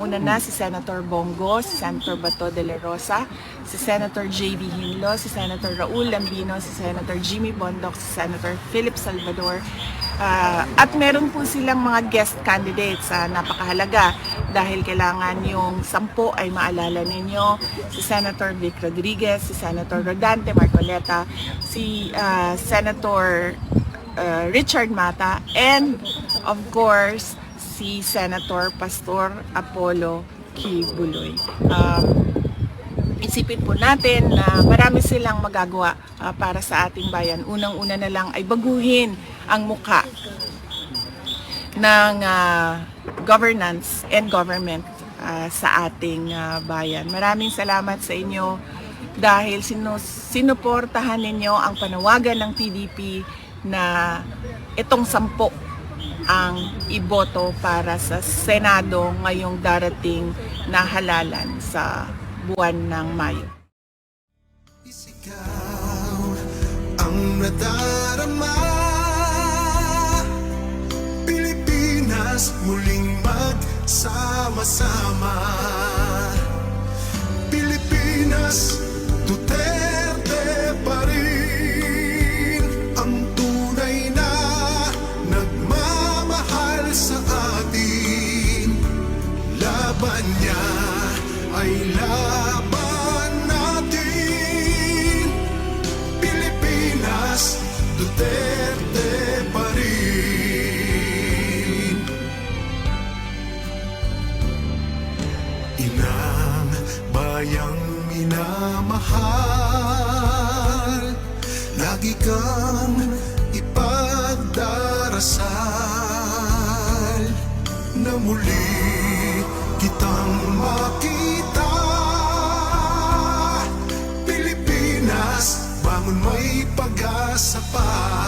Una na si Senator Bongo, si Senator Bato de la Rosa, si Senator J.B. Hinlo, si Senator Raul Lambino, si Senator Jimmy Bondoc, si Senator Philip Salvador. Ah, at meron po silang mga guest candidates na napakahalaga dahil kailangan yung sampo ay maalala ninyo. Si Senator Vic Rodriguez, si Senator Rodante Marcoleta, si ah, Senator uh, Richard Mata, and of course, si Senator Pastor Apollo Kibuloy. Um, isipin po natin na marami silang magagawa uh, para sa ating bayan. Unang-una na lang ay baguhin ang muka ng uh, governance and government uh, sa ating uh, bayan. Maraming salamat sa inyo dahil sinu sinuportahan ninyo ang panawagan ng PDP na itong sampo ang iboto para sa Senado ngayong darating na halalan sa buwan ng Mayo. Pilipinas muling magsama-sama Laban niya ay laban natin. Pilipinas, Duterte pa rin. Inang bayang minamahal Lagi kang ipagdarasal Na muli kitang makita. Pilipinas, bangon may pag-asa pa